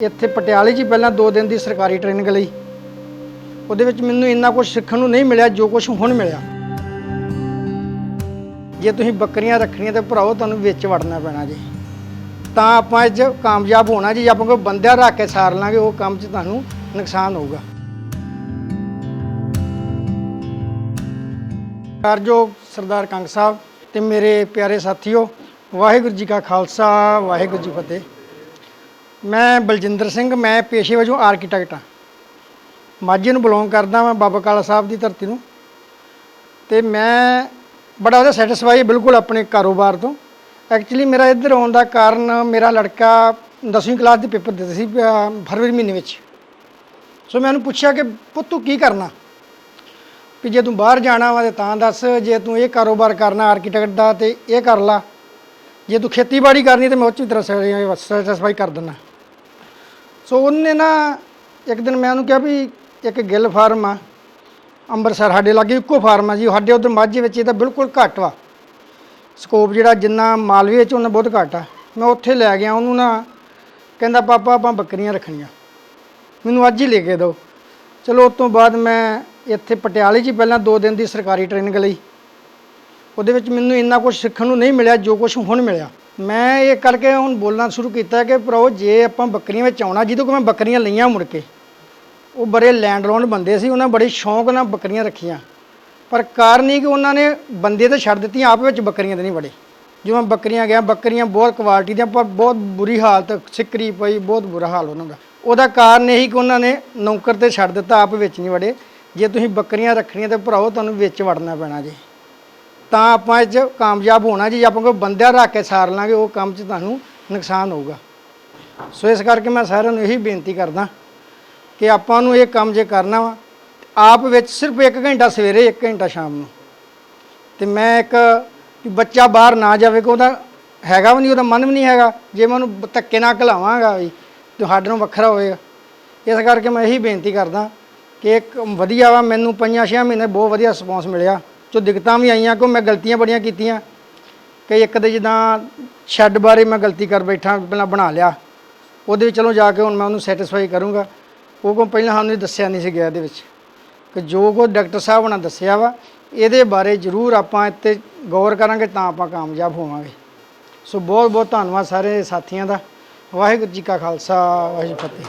ਇੱਥੇ ਪਟਿਆਲੇ 'ਚ ਪਹਿਲਾਂ 2 ਦਿਨ ਦੀ ਸਰਕਾਰੀ ਟ੍ਰੇਨਿੰਗ ਲਈ। ਉਹਦੇ ਵਿੱਚ ਮੈਨੂੰ ਇੰਨਾ ਕੁਝ ਸਿੱਖਣ ਨੂੰ ਨਹੀਂ ਮਿਲਿਆ, ਜੋ ਕੁਝ ਹੁਣ ਮਿਲਿਆ। ਜੇ ਤੁਸੀਂ ਬੱਕਰੀਆਂ ਰੱਖਣੀਆਂ ਤਾਂ ਭਰਾਓ ਤੁਹਾਨੂੰ ਵਿੱਚ ਵੜਨਾ ਪੈਣਾ ਜੀ। ਤਾਂ ਆਪਾਂ ਇਹ 'ਚ ਕਾਮਯਾਬ ਹੋਣਾ ਜੀ। ਜੇ ਆਪਾਂ ਕੋਈ ਬੰਦਿਆਂ ਰੱਖ ਕੇ ਸਾਰ ਲਾਂਗੇ, ਉਹ ਕੰਮ 'ਚ ਤੁਹਾਨੂੰ ਨੁਕਸਾਨ ਹੋਊਗਾ। ਕਾਰਜੋਗ ਸਰਦਾਰ ਕੰਗ ਸਾਹਿਬ ਤੇ ਮੇਰੇ ਪਿਆਰੇ ਸਾਥੀਓ, ਵਾਹਿਗੁਰੂ ਜੀ ਕਾ ਖਾਲਸਾ, ਵਾਹਿਗੁਰੂ ਜੀ ਫਤਿਹ। ਮੈਂ ਬਲਜਿੰਦਰ ਸਿੰਘ, ਮੈਂ ਪੇਸ਼ੇ ਵਜੋਂ ਆਰਕੀਟੈਕਟ ਹਾਂ। ਮਾਝੇ ਨੂੰ ਬਿਲੋਂਗ ਕਰਦਾ ਮੈਂ ਬਾਬਾ ਕਾਲਾ ਸਾਹਿਬ ਦੀ ਧਰਤੀ ਨੂੰ। ਤੇ ਮੈਂ ਬੜਾ ਉਹਦਾ ਸੈਟੀਸਫਾਈ ਬਿਲਕੁਲ ਆਪਣੇ ਕਾਰੋਬਾਰ ਤੋਂ। ਐਕਚੁਅਲੀ ਮੇਰਾ ਇੱਧਰ ਆਉਣ ਦਾ ਕਾਰਨ ਮੇਰਾ ਲੜਕਾ 10ਵੀਂ ਕਲਾਸ ਦੇ ਪੇਪਰ ਦਿੱਤੇ ਸੀ ਫਰਵਰੀ ਮਹੀਨੇ ਵਿੱਚ। ਸੋ ਮੈਂ ਉਹਨੂੰ ਪੁੱਛਿਆ ਕਿ ਪੁੱਤ ਤੂੰ ਕੀ ਕਰਨਾ? ਵੀ ਜੇ ਤੂੰ ਬਾਹਰ ਜਾਣਾ ਵਾ ਤੇ ਤਾਂ ਦੱਸ, ਜੇ ਤੂੰ ਇਹ ਕਾਰੋਬਾਰ ਕਰਨਾ ਆਰਕੀਟੈਕਟ ਦਾ ਤੇ ਇਹ ਕਰ ਲਾ। ਜੇ ਤੂੰ ਖੇਤੀਬਾੜੀ ਕਰਨੀ ਤੇ ਮੈਂ ਉਹ 'ਚ ਵੀ ਤੇਰਾ ਸੈਟੀਸਫਾਈ ਕਰ ਦਿੰਦਾ। ਸੋ ਉਹਨੇ ਨਾ ਇੱਕ ਦਿਨ ਮੈਂ ਉਹਨੂੰ ਕਿਹਾ ਵੀ ਇੱਕ ਗਿੱਲ ਫਾਰਮ ਆ, ਅੰਮ੍ਰਿਤਸਰ ਸਾਡੇ ਲਾਗੇ ਇੱਕੋ ਫਾਰਮ ਆ ਜੀ ਸਾਡੇ ਉਧਰ ਮਾਝੇ ਵਿੱਚ ਇਹਦਾ ਬਿਲਕੁਲ ਘੱਟ ਵਾ। ਸਕੋਪ ਜਿਹੜਾ ਜਿੰਨਾ ਮਾਲਵੇ 'ਚ ਉਹਨਾਂ ਬਹੁਤ ਘੱਟ ਆ। ਮੈਂ ਉੱਥੇ ਲੈ ਗਿਆ, ਉਹਨੂੰ ਨਾ ਕਹਿੰਦਾ, ਪਾਪਾ, ਆਪਾਂ ਬੱਕਰੀਆਂ ਰੱਖਣੀਆਂ। ਮੈਨੂੰ ਅੱਜ ਹੀ ਲੈ ਕੇ ਦਿਓ। ਚਲੋ, ਉਸ ਤੋਂ ਬਾਅਦ ਮੈਂ ਇੱਥੇ ਪਟਿਆਲੇ 'ਚ ਹੀ ਪਹਿਲਾਂ 2 ਦਿਨ ਦੀ ਸਰਕਾਰੀ ਟ੍ਰੇਨਿੰਗ ਲਈ। ਉਹਦੇ ਵਿੱਚ ਮੈਨੂੰ ਇੰਨਾ ਕੁਝ ਸਿੱਖਣ ਨੂੰ ਨਹੀਂ ਮਿਲਿਆ, ਜੋ ਕੁਝ ਹੁਣ ਮਿਲਿਆ। ਮੈਂ ਇਹ ਕਰਕੇ ਹੁਣ ਬੋਲਣਾ ਸ਼ੁਰੂ ਕੀਤਾ ਕਿ ਭਰਾਓ, ਜੇ ਆਪਾਂ ਬੱਕਰੀਆਂ ਵਿੱਚ ਆਉਣਾ, ਜਿਹਦੇ ਕੋਲ ਮੈਂ ਬੱਕਰੀਆਂ ਲਈਆਂ ਮੁੜ ਕੇ, ਉਹ ਬੜੇ ਲੈਂਡਲੋਨ ਬੰਦੇ ਸੀ, ਉਹਨਾਂ ਬੜੇ ਸ਼ੌਂਕ ਨਾਲ ਬੱਕਰੀਆਂ ਰੱਖੀਆਂ। ਪਰ ਕਾਰਨ ਇਹ ਕਿ ਉਹਨਾਂ ਨੇ ਬੰਦੇ ਤਾਂ ਛੱਡ ਦਿੱਤੀਆਂ, ਆਪ ਵਿੱਚ ਬੱਕਰੀਆਂ ਤੇ ਨਹੀਂ ਵੜੇ। ਜਿਵੇਂ ਬੱਕਰੀਆਂ ਗਿਆ, ਬੱਕਰੀਆਂ ਬਹੁਤ ਕੁਆਲਿਟੀ ਦੀਆਂ, ਪਰ ਬਹੁਤ ਬੁਰੀ ਹਾਲਤ, ਸਿੱਕਰੀ ਪਈ, ਬਹੁਤ ਬੁਰਾ ਹਾਲ ਉਹਨਾਂ ਦਾ। ਉਹਦਾ ਕਾਰਨ ਇਹੀ ਕਿ ਉਹਨਾਂ ਨੇ ਨੌਕਰ ਤੇ ਛੱਡ ਦਿੱਤਾ, ਆਪ ਵਿੱਚ ਨਹੀਂ ਵੜੇ। ਜੇ ਤੁਸੀਂ ਬੱਕਰੀਆਂ ਰੱਖਣੀਆਂ ਤੇ ਭਰਾਓ, ਤੁਹਾਨੂੰ ਵਿੱਚ ਵੜਨਾ ਪੈਣਾ ਜੀ। ਤਾਂ ਆਪਾਂ ਇਹ 'ਚ ਕਾਮਯਾਬ ਹੋਣਾ ਜੀ, ਜੇ ਆਪਾਂ ਕੋਈ ਬੰਦਿਆਂ ਰੱਖ ਕੇ ਸਾਰ ਲਾਂਗੇ, ਉਹ ਕੰਮ 'ਚ ਤੁਹਾਨੂੰ ਨੁਕਸਾਨ ਹੋਊਗਾ। ਸੋ ਇਸ ਕਰਕੇ ਮੈਂ ਸਾਰਿਆਂ ਨੂੰ ਇਹੀ ਬੇਨਤੀ ਕਰਦਾ ਕਿ ਆਪਾਂ ਨੂੰ ਇਹ ਕੰਮ ਜੇ ਕਰਨਾ ਵਾ, ਆਪ ਵਿੱਚ ਸਿਰਫ 1 ਘੰਟਾ ਸਵੇਰੇ 1 ਘੰਟਾ ਸ਼ਾਮ ਨੂੰ। ਤੇ ਮੈਂ ਇੱਕ ਬੱਚਾ ਬਾਹਰ ਨਾ ਜਾਵੇ ਕਿ ਉਹਦਾ ਹੈਗਾ ਵੀ ਨਹੀਂ, ਉਹਦਾ ਮਨ ਵੀ ਨਹੀਂ ਹੈਗਾ, ਜੇ ਮੈਂ ਉਹਨੂੰ ਧੱਕੇ ਨਾਲ ਘਲਾਵਾਂਗਾ ਵੀ ਤੁਹਾਡੇ ਨੂੰ ਵੱਖਰਾ ਹੋਵੇਗਾ। ਇਸ ਕਰਕੇ ਮੈਂ ਇਹੀ ਬੇਨਤੀ ਕਰਦਾ ਕਿ ਇੱਕ ਵਧੀਆ ਵਾ, ਮੈਨੂੰ ਪੰਜਾਂ ਛੇ ਮਹੀਨੇ ਬਹੁਤ ਵਧੀਆ ਰਿਸਪੌਂਸ ਮਿਲਿਆ। ਜੋ ਦਿੱਕਤਾਂ ਵੀ ਆਈਆਂ ਕਿ ਮੈਂ ਗਲਤੀਆਂ ਬੜੀਆਂ ਕੀਤੀਆਂ ਕਿ ਇੱਕ ਤੇ ਜਿੱਦਾਂ ਸ਼ੈੱਡ ਬਾਰੇ ਮੈਂ ਗਲਤੀ ਕਰ ਬੈਠਾ, ਪਹਿਲਾਂ ਬਣਾ ਲਿਆ। ਉਹਦੇ ਵਿੱਚ ਚਲੋ ਜਾ ਕੇ ਹੁਣ ਮੈਂ ਉਹਨੂੰ ਸੈਟੀਸਫਾਈ ਕਰੂੰਗਾ। ਉਹ ਕੋ ਪਹਿਲਾਂ ਸਾਨੂੰ ਦੱਸਿਆ ਨਹੀਂ ਸੀ ਗਿਆ ਇਹਦੇ ਵਿੱਚ ਕਿ ਜੋ ਕੋ ਡਾਕਟਰ ਸਾਹਿਬ ਨੇ ਦੱਸਿਆ ਵਾ, ਇਹਦੇ ਬਾਰੇ ਜ਼ਰੂਰ ਆਪਾਂ ਇੱਥੇ ਗੌਰ ਕਰਾਂਗੇ ਤਾਂ ਆਪਾਂ ਕਾਮਯਾਬ ਹੋਵਾਂਗੇ। ਸੋ ਬਹੁਤ ਬਹੁਤ ਧੰਨਵਾਦ ਸਾਰੇ ਸਾਥੀਆਂ ਦਾ। ਵਾਹਿਗੁਰੂ ਜੀ ਕਾ ਖਾਲਸਾ, ਵਾਹਿਗੁਰੂ ਫਤਿਹ।